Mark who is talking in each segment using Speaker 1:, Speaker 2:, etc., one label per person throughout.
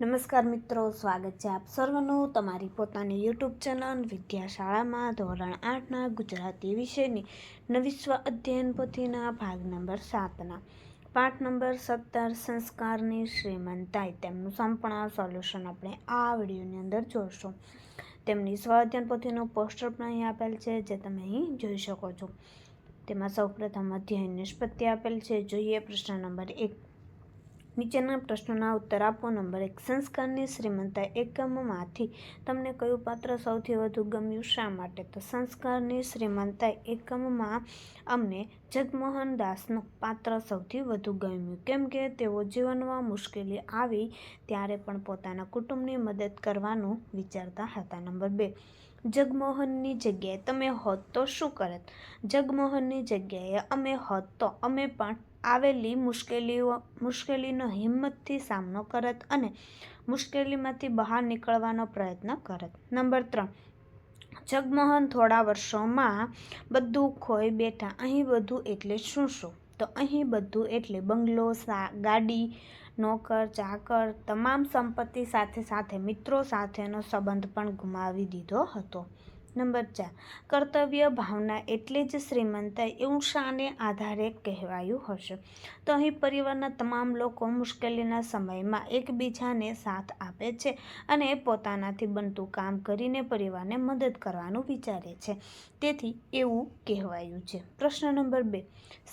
Speaker 1: નમસ્કાર મિત્રો, સ્વાગત છે આપ સર્વનું તમારી પોતાની યુટ્યુબ ચેનલ વિદ્યાશાળામાં ધોરણ આઠના ગુજરાતી વિષયની નવી સ્વ અધ્યયન પોથીના ભાગ નંબર સાતના. પાઠ નંબર સત્તર, સંસ્કારની શ્રીમંતાઈ. તેમનું સંપૂર્ણ સોલ્યુશન આપણે આ વિડીયોની અંદર જોઈશું. તેમની સ્વ અધ્યયન પોથીનું પોસ્ટર પણ અહીં આપેલ છે, જે તમે અહીં જોઈ શકો છો. તેમાં સૌપ્રથમ અધ્યયન નિષ્પત્તિ આપેલ છે. જોઈએ પ્રશ્ન નંબર એક. નીચેના પ્રશ્નોના ઉત્તર આપો. નંબર એક, સંસ્કારની શ્રીમંતા એકમમાંથી. તમને કયું પાત્ર સૌથી વધુ ગમ્યું? શા માટે? તો સંસ્કારની શ્રીમંતા એકમમાં અમને જગમોહન દાસનું પાત્ર સૌથી વધુ ગમ્યું. કેમ કે તેઓ જીવનમાં મુશ્કેલી આવી ત્યારે પણ પોતાના કુટુંબની મદદ કરવાનું વિચારતા હતા. નંબર બે, જગમોહનની જગ્યાએ તમે હોત તો શું કરત? જગમોહનની જગ્યાએ અમે હોત તો અમે પણ આવેલી મુશ્કેલીઓ, મુશ્કેલીનો હિંમતથી સામનો કરત અને મુશ્કેલીમાંથી બહાર નીકળવાનો પ્રયત્ન કરત. નંબર ત્રણ, જગમોહન થોડા વર્ષોમાં બધું ખોઈ બેઠા, અહીં બધું એટલે શું શું? તો અહીં બધું એટલે બંગલો, સા, ગાડી, નોકર, ચાકર, તમામ સંપત્તિ સાથે સાથે મિત્રો સાથેનો સંબંધ પણ ગુમાવી દીધો હતો. નંબર ચાર. કર્તવ્ય ભાવના એટલે જ શ્રીમંતા એવું શાને આધારે કહેવાયું હશે. તો અહીં પરિવારના તમામ લોકો મુશ્કેલીના સમયમાં એકબીજાને સાથ આપે છે અને પોતાનાથી બનતું કામ કરીને પરિવારને મદદ કરવાનું વિચારે છે. તેથી એવું કહેવાયું છે. પ્રશ્ન નંબર બે.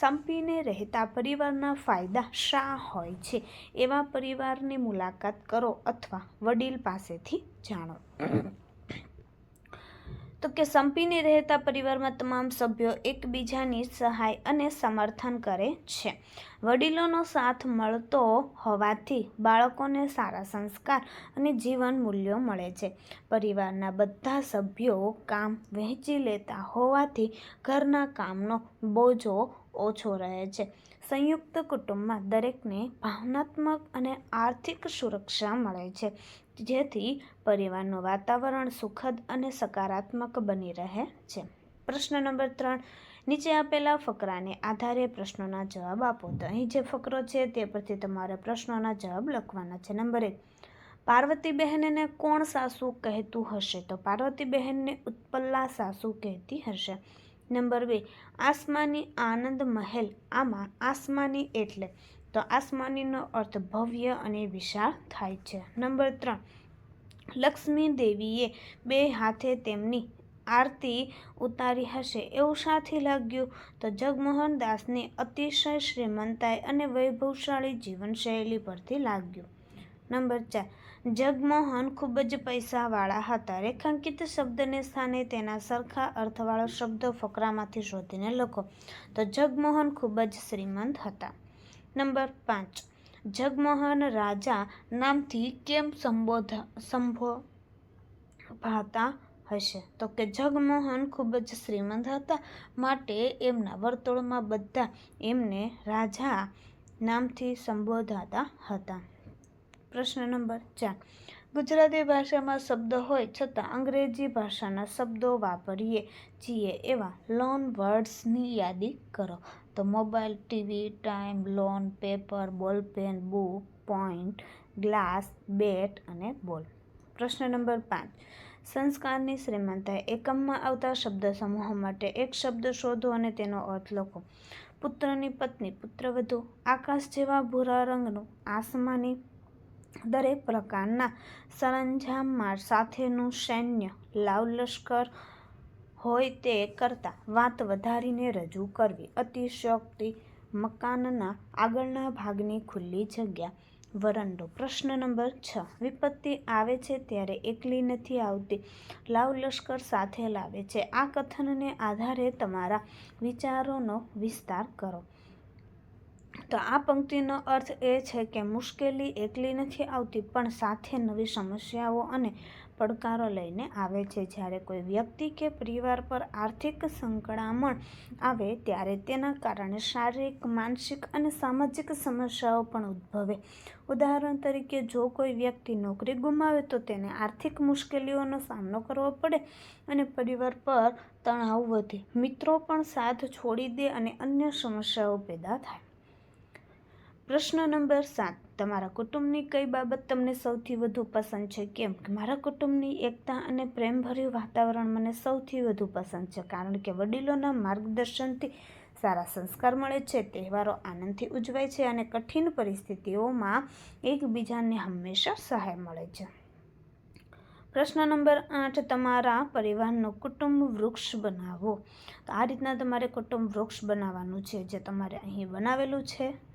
Speaker 1: સંપીને રહેતા પરિવારના ફાયદા શા હોય છે? એવા પરિવારની મુલાકાત કરો અથવા વડીલ પાસેથી જાણો. તો કે સંપીને રહેતા પરિવારમાં તમામ સભ્યો એકબીજાની સહાય અને સમર્થન કરે છે. વડીલોનો સાથ મળતો હોવાથી બાળકોને સારા સંસ્કાર અને જીવન મૂલ્યો મળે છે. પરિવારના બધા સભ્યો કામ વહેંચી લેતા હોવાથી ઘરના કામનો બોજો ઓછો રહે છે. સંયુક્ત કુટુંબમાં દરેકને ભાવનાત્મક અને આર્થિક સુરક્ષા મળે છે. જેથી પરિવારનું વાતાવરણ સુખદ અને સકારાત્મક બની રહે છે. પ્રશ્ન નંબર ત્રણ. નીચે આપેલા ફકરાને આધારે પ્રશ્નોના જવાબ આપો. તો અહીં જે ફકરો છે તે પરથી તમારે પ્રશ્નોના જવાબ લખવાના છે. નંબર એક. પાર્વતી બહેનને કોણ સાસુ કહેતું હશે? તો પાર્વતી બહેનને ઉત્પલ્લા સાસુ કહેતી હશે. નંબર બે. આસમાની આનંદ મહેલ. આમાં આસમાની એટલે તો આસમાનીનો અર્થ ભવ્ય અને વિશાળ થાય છે. નંબર ત્રણ, લક્ષ્મી દેવીએ બે હાથે તેમની આરતી ઉતારી હશે. એવું સાથી લાગ્યું તો જગમોહન દાસની અતિશય શ્રીમંતાઈ અને વૈભવશાળી જીવનશૈલી પરથી લાગ્યું. નંબર ચાર, જગમોહન ખૂબ જ પૈસાવાળા હતા. રેખાંકિત શબ્દને સ્થાને તેના સરખા અર્થવાળો શબ્દો ફકરામાંથી શોધીને લખો. તો જગમોહન ખૂબ જ શ્રીમંત હતા. નંબર પાંચ. જગમોહન રાજા નામથી કેમ સંબોધ, સંભોભાતા હશે? તો કે જગમોહન ખૂબ જ શ્રીમંત હતા, માટે એમના વર્તુળમાં બધા એમને રાજા નામથી સંબોધાતા હતા. પ્રશ્ન નંબર ચાર. ગુજરાતી ભાષામાં શબ્દ હોય છતાં અંગ્રેજી ભાષાના શબ્દો વાપરીએ છીએ એવા લોન વર્ડ્સની યાદી કરો. તો mobile, TV, time loan paper ball pen book, point, glass, bat અને બોલ. પ્રશ્ન નંબર પાંચ. સંસ્કારની શ્રીમંતા એકમમાં આવતા શબ્દ સમૂહ માટે એક શબ્દ શોધો અને તેનો અર્થ લખો. પુત્રની પત્ની પુત્રવધુ આકાશ જેવા ભૂરા રંગનું આસમાની દરેક પ્રકારના સરંજામ સાથેનું સૈન્ય લાવ લશ્કર હોય તે કરતાં વાત વધારીને રજૂ કરવી. અતિશયોક્તિ મકાનના આગળના ભાગની ખુલ્લી જગ્યા. વરંડો. પ્રશ્ન નંબર છ. વિપત્તિ આવે છે ત્યારે એકલી નથી આવતી. લાવ લશ્કર સાથે લાવે છે. આ કથનને આધારે તમારા વિચારોનો વિસ્તાર કરો. તો આ પંક્તિનો અર્થ એ છે કે મુશ્કેલી એકલી નથી આવતી, પણ સાથે નવી સમસ્યાઓ અને પડકારો લઈને આવે છે. જ્યારે કોઈ વ્યક્તિ કે પરિવાર પર આર્થિક સંકળામણ આવે, ત્યારે તેના કારણે શારીરિક, માનસિક અને સામાજિક સમસ્યાઓ પણ ઉદ્ભવે. ઉદાહરણ તરીકે, જો કોઈ વ્યક્તિ નોકરી ગુમાવે, તો તેને આર્થિક મુશ્કેલીઓનો સામનો કરવો પડે અને પરિવાર પર તણાવ વધે. મિત્રો પણ સાથ છોડી દે અને અન્ય સમસ્યાઓ પેદા થાય. પ્રશ્ન નંબર સાત. તમારા કુટુંબની કઈ બાબત તમને સૌથી વધુ પસંદ છે? કેમ કે મારા કુટુંબની એકતા અને પ્રેમભર્યું વાતાવરણ મને સૌથી વધુ પસંદ છે. કારણ કે વડીલોના માર્ગદર્શનથી સારા સંસ્કાર મળે છે, તહેવારો આનંદથી ઉજવાય છે અને કઠિન પરિસ્થિતિઓમાં એકબીજાને હંમેશા સહાય મળે છે. પ્રશ્ન નંબર આઠ. તમારા પરિવારનો કુટુંબ વૃક્ષ બનાવો. તો આ રીતના તમારે કુટુંબ વૃક્ષ બનાવવાનું છે, જે તમારે અહીં બનાવેલું છે?